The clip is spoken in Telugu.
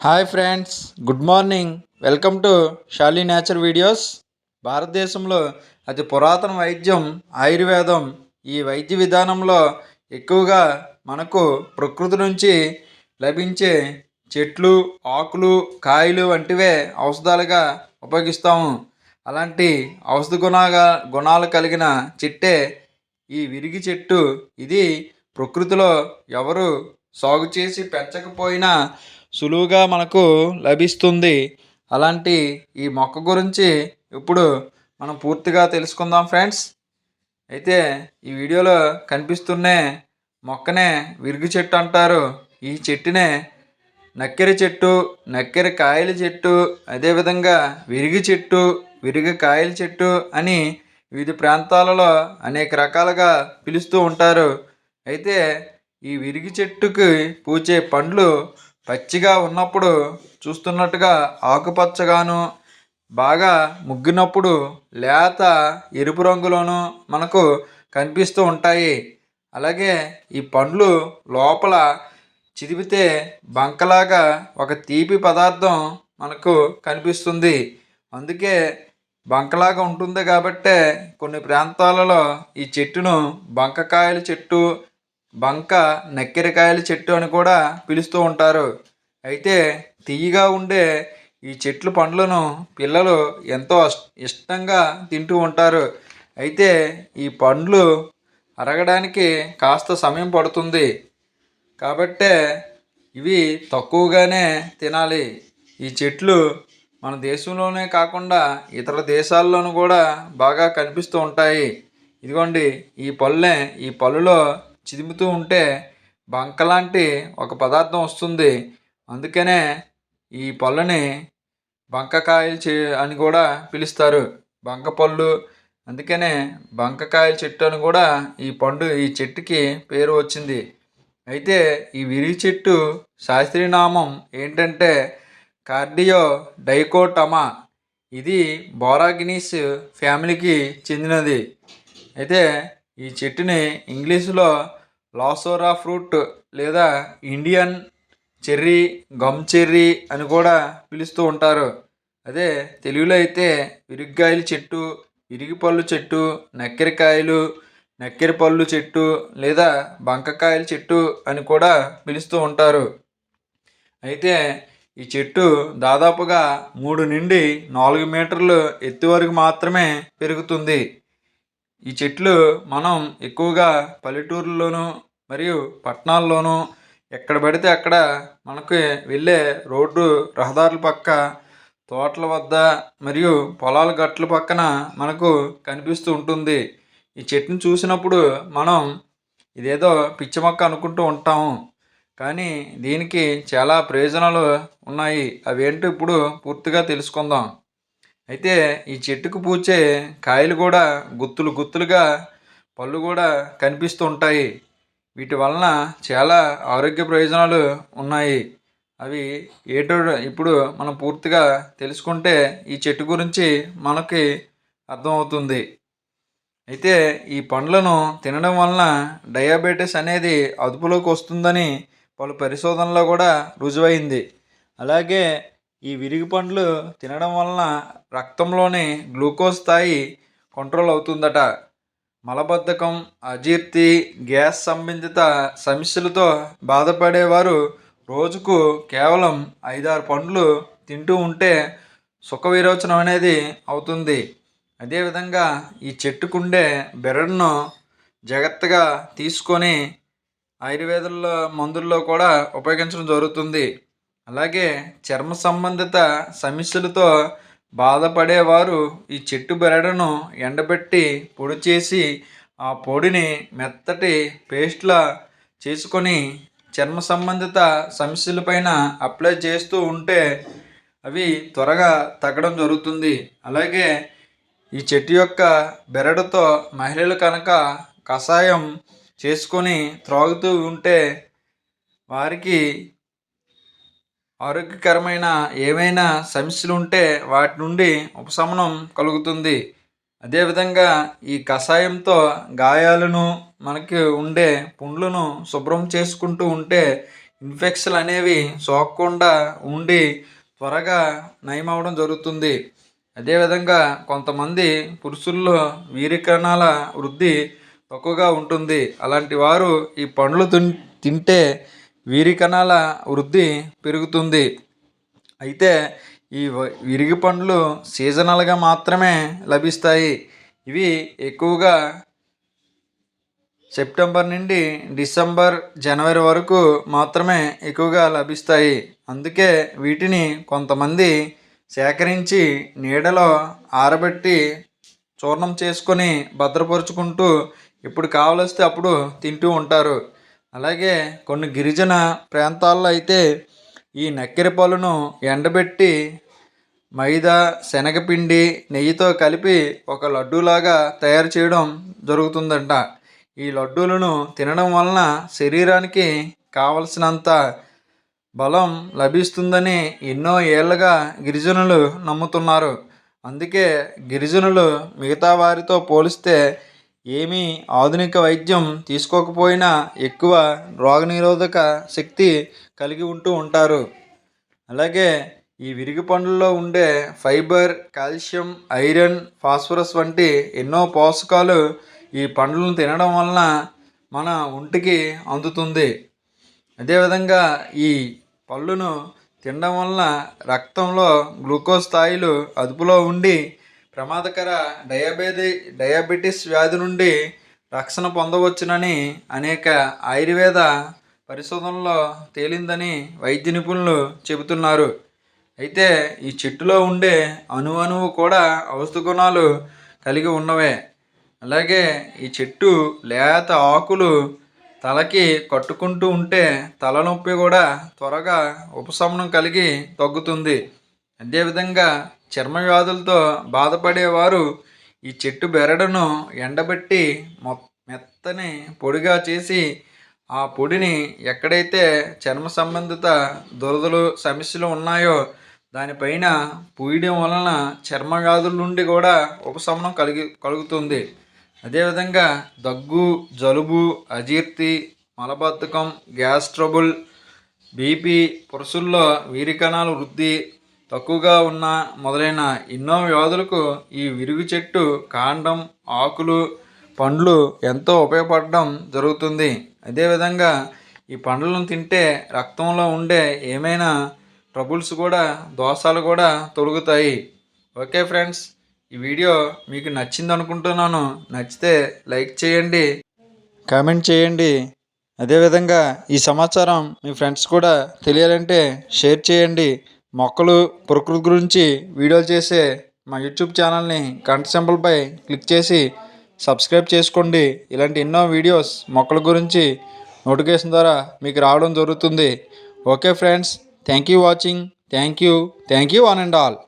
Hi friends good morning welcome to Shali nature videos భారతదేశంలో అతి పురాతన వైద్యం ఆయుర్వేదం ఈ వైద్య విధానంలో ఎక్కువగా మనకు ప్రకృతి నుంచి లభించే చెట్లు ఆకులు కాయలు వంటివే ఔషధాలుగా ఉపయోగిస్తాము. అలాంటి ఔషధ గుణాగా గుణాలు కలిగిన చెట్టే ఈ విరిగి చెట్టు. ఇది ప్రకృతిలో ఎవరు సాగు చేసి పెంచకపోయినా సులువుగా మనకు లభిస్తుంది. అలాంటి ఈ మొక్క గురించి ఇప్పుడు మనం పూర్తిగా తెలుసుకుందాం ఫ్రెండ్స్. అయితే ఈ వీడియోలో కనిపిస్తున్నే మొక్కనే విరుగు చెట్టు అంటారు. ఈ చెట్టునే నక్కెర చెట్టు నక్కెర కాయల చెట్టు అదేవిధంగా విరిగి చెట్టు విరిగి కాయల చెట్టు అని వివిధ ప్రాంతాలలో అనేక రకాలుగా పిలుస్తూ ఉంటారు. అయితే ఈ విరిగి చెట్టుకి పూచే పండ్లు పచ్చిగా ఉన్నప్పుడు చూస్తున్నట్టుగా ఆకుపచ్చగాను బాగా ముగ్గినప్పుడు లేత ఎరుపు రంగులోనూ మనకు కనిపిస్తూ ఉంటాయి. అలాగే ఈ పండ్లు లోపల చిదిపితే బంకలాగా ఒక తీపి పదార్థం మనకు కనిపిస్తుంది. అందుకే బంకలాగా ఉంటుంది కాబట్టే కొన్ని ప్రాంతాలలో ఈ చెట్టును బంకకాయల చెట్టు బంక నక్కెరకాయల చెట్టు అని కూడా పిలుస్తూ ఉంటారు. అయితే తీయగా ఉండే ఈ చెట్లు పండ్లను పిల్లలు ఎంతో ఇష్టంగా తింటూ ఉంటారు. అయితే ఈ పండ్లు అరగడానికి కాస్త సమయం పడుతుంది. కాబట్టే ఇవి తక్కువగానే తినాలి. ఈ చెట్లు మన దేశంలోనే కాకుండా ఇతర దేశాల్లోనూ కూడా బాగా కనిపిస్తూ ఉంటాయి. ఇదిగోండి ఈ పళ్ళే ఈ పళ్ళులో చిదుముతూ ఉంటే బంక లాంటి ఒక పదార్థం వస్తుంది. అందుకనే ఈ పళ్ళని బంకకాయలు చే అని కూడా పిలుస్తారు. బంక పళ్ళు. అందుకనే బంకకాయల చెట్టు అని కూడా ఈ పండు ఈ చెట్టుకి పేరు వచ్చింది. అయితే ఈ విరి చెట్టు శాస్త్రీయనామం ఏంటంటే కార్డియో డైకోటమా ఇది బోరాగినీస్ ఫ్యామిలీకి చెందినది. అయితే ఈ చెట్టుని ఇంగ్లీషులో లాసోరా ఫ్రూట్ లేదా ఇండియన్ చెర్రీ గమ్ చెర్రీ అని కూడా పిలుస్తూ ఉంటారు. అదే తెలుగులో అయితే విరిగ్గాయల చెట్టు విరిగిపళ్ళు చెట్టు నక్కెరకాయలు నక్కెర పళ్ళు చెట్టు లేదా బంకకాయల చెట్టు అని కూడా పిలుస్తూ ఉంటారు. అయితే ఈ చెట్టు దాదాపుగా మూడు నుండి నాలుగు మీటర్లు ఎత్తు వరకు మాత్రమే పెరుగుతుంది. ఈ చెట్లు మనం ఎక్కువగా పల్లెటూరుల్లోనూ మరియు పట్టణాల్లోనూ ఎక్కడ పడితే అక్కడ మనకి వెళ్ళే రోడ్డు రహదారుల పక్క తోటల వద్ద మరియు పొలాల గట్ల పక్కన మనకు కనిపిస్తూ ఉంటుంది. ఈ చెట్టును చూసినప్పుడు మనం ఇదేదో పిచ్చి మొక్క అనుకుంటూ ఉంటాము. కానీ దీనికి చాలా ప్రయోజనాలు ఉన్నాయి. అవేంటో ఇప్పుడు పూర్తిగా తెలుసుకుందాం. అయితే ఈ చెట్టుకు పూచే కాయలు కూడా గుత్తులు గుత్తులుగా పళ్ళు కూడా కనిపిస్తూ ఉంటాయి. వీటి వలన చాలా ఆరోగ్య ప్రయోజనాలు ఉన్నాయి. అవి ఏటో ఇప్పుడు మనం పూర్తిగా తెలుసుకుంటే ఈ చెట్టు గురించి మనకి అర్థమవుతుంది. అయితే ఈ పండ్లను తినడం వలన డయాబెటీస్ అనేది అదుపులోకి వస్తుందని పలు పరిశోధనలో కూడా రుజువైంది. అలాగే ఈ విరిగి పండ్లు తినడం వలన రక్తంలోని గ్లూకోజ్ స్థాయి కంట్రోల్ అవుతుందట. మలబద్ధకం అజీర్తి గ్యాస్ సంబంధిత సమస్యలతో బాధపడేవారు రోజుకు కేవలం ఐదారు పండ్లు తింటూ ఉంటే సుఖ విరోచనం అనేది అవుతుంది. అదేవిధంగా ఈ చెట్టుకుండే బెరడును జాగ్రత్తగా తీసుకొని ఆయుర్వేదంలో మందుల్లో కూడా ఉపయోగించడం జరుగుతుంది. అలాగే చర్మ సంబంధిత సమస్యలతో బాధపడేవారు ఈ చెట్టు బెరడును ఎండబెట్టి పొడి చేసి ఆ పొడిని మెత్తటి పేస్ట్లా చేసుకొని చర్మ సంబంధిత సమస్యలపైన అప్లై చేస్తూ ఉంటే అవి త్వరగా తగ్గడం జరుగుతుంది. అలాగే ఈ చెట్టు యొక్క బెరడుతో మహిళలు కనుక కషాయం చేసుకొని త్రాగుతూ ఉంటే వారికి ఆరోగ్యకరమైన ఏమైనా సమస్యలు ఉంటే వాటి నుండి ఉపశమనం కలుగుతుంది. అదేవిధంగా ఈ కషాయంతో గాయాలను మనకి ఉండే పుండ్లను శుభ్రం చేసుకుంటూ ఉంటే ఇన్ఫెక్షన్ అనేవి సోకకుండా ఉండి త్వరగా నయమవడం జరుగుతుంది. అదేవిధంగా కొంతమంది పురుషుల్లో వీరికణాల వృద్ధి తక్కువగా ఉంటుంది. అలాంటి వారు ఈ పండ్లు తింటే వీరి కణాల వృద్ధి పెరుగుతుంది. అయితే ఈ విరిగి పండ్లు సీజనల్గా మాత్రమే లభిస్తాయి. ఇవి ఎక్కువగా సెప్టెంబర్ నుండి డిసెంబర్ జనవరి వరకు మాత్రమే ఎక్కువగా లభిస్తాయి. అందుకే వీటిని కొంతమంది సేకరించి నీడలో ఆరబెట్టి చూర్ణం చేసుకొని భద్రపరుచుకుంటూ ఎప్పుడు కావలిస్తే అప్పుడు తింటూ ఉంటారు. అలాగే కొన్ని గిరిజన ప్రాంతాల్లో అయితే ఈ నక్కెర పళ్ళను ఎండబెట్టి మైదా శనగపిండి నెయ్యితో కలిపి ఒక లడ్డూలాగా తయారు చేయడం జరుగుతుందంట. ఈ లడ్డూలను తినడం వలన శరీరానికి కావలసినంత బలం లభిస్తుందని ఎన్నో ఏళ్ళగా గిరిజనులు నమ్ముతున్నారు. అందుకే గిరిజనులు మిగతా వారితో పోలిస్తే ఏమీ ఆధునిక వైద్యం తీసుకోకపోయినా ఎక్కువ రోగనిరోధక శక్తి కలిగి ఉంటూ ఉంటారు. అలాగే ఈ విరిగి పండ్లలో ఉండే ఫైబర్ కాల్షియం ఐరన్ ఫాస్ఫరస్ వంటి ఎన్నో పోషకాలు ఈ పండ్లను తినడం వలన మన ఒంటికి అందుతుంది. అదేవిధంగా ఈ పళ్ళును తినడం వలన రక్తంలో గ్లూకోజ్ స్థాయిలు అదుపులో ఉండి ప్రమాదకర డయాబెటి డయాబెటిస్ వ్యాధి నుండి రక్షణ పొందవచ్చునని అనేక ఆయుర్వేద పరిశోధనలో తేలిందని వైద్య నిపుణులు చెబుతున్నారు. అయితే ఈ చెట్టులో ఉండే అణు అణువు కూడా ఔషధ గుణాలు కలిగి ఉన్నవే. అలాగే ఈ చెట్టు లేత ఆకులు తలకి కట్టుకుంటూ ఉంటే తలనొప్పి కూడా త్వరగా ఉపశమనం కలిగి తగ్గుతుంది. అదేవిధంగా చర్మ వ్యాధులతో బాధపడేవారు ఈ చెట్టు బెరడును ఎండబెట్టి మొ మెత్తని పొడిగా చేసి ఆ పొడిని ఎక్కడైతే చర్మ సంబంధిత దురదలు సమస్యలు ఉన్నాయో దానిపైన పూయడం వలన చర్మ వ్యాధుల నుండి కూడా ఉపశమనం కలిగి కలుగుతుంది. అదేవిధంగా దగ్గు జలుబు అజీర్తి మలబద్ధకం గ్యాస్ ట్రబుల్ బీపీ పురుషుల్లో వీరికణాలు వృద్ధి తక్కువగా ఉన్న మొదలైన ఎన్నో వ్యాధులకు ఈ విరుగు చెట్టు కాండం ఆకులు పండ్లు ఎంతో ఉపయోగపడడం జరుగుతుంది. అదేవిధంగా ఈ పండ్లను తింటే రక్తంలో ఉండే ఏమైనా ట్రబుల్స్ కూడా దోషాలు కూడా తొలుగుతాయి. ఓకే ఫ్రెండ్స్ ఈ వీడియో మీకు నచ్చింది అనుకుంటున్నాను. నచ్చితే లైక్ చేయండి కామెంట్ చేయండి. అదేవిధంగా ఈ సమాచారం మీ ఫ్రెండ్స్ కూడా తెలియాలంటే షేర్ చేయండి. మొక్కలు ప్రకృతి గురించి వీడియోలు చేసే మా యూట్యూబ్ ఛానల్ని గంట సింబల్పై క్లిక్ చేసి సబ్స్క్రైబ్ చేసుకోండి. ఇలాంటి ఎన్నో వీడియోస్ మొక్కల గురించి నోటిఫికేషన్ ద్వారా మీకు రావడం జరుగుతుంది. Okay friends thank you watching. Thank you. Thank you one and all.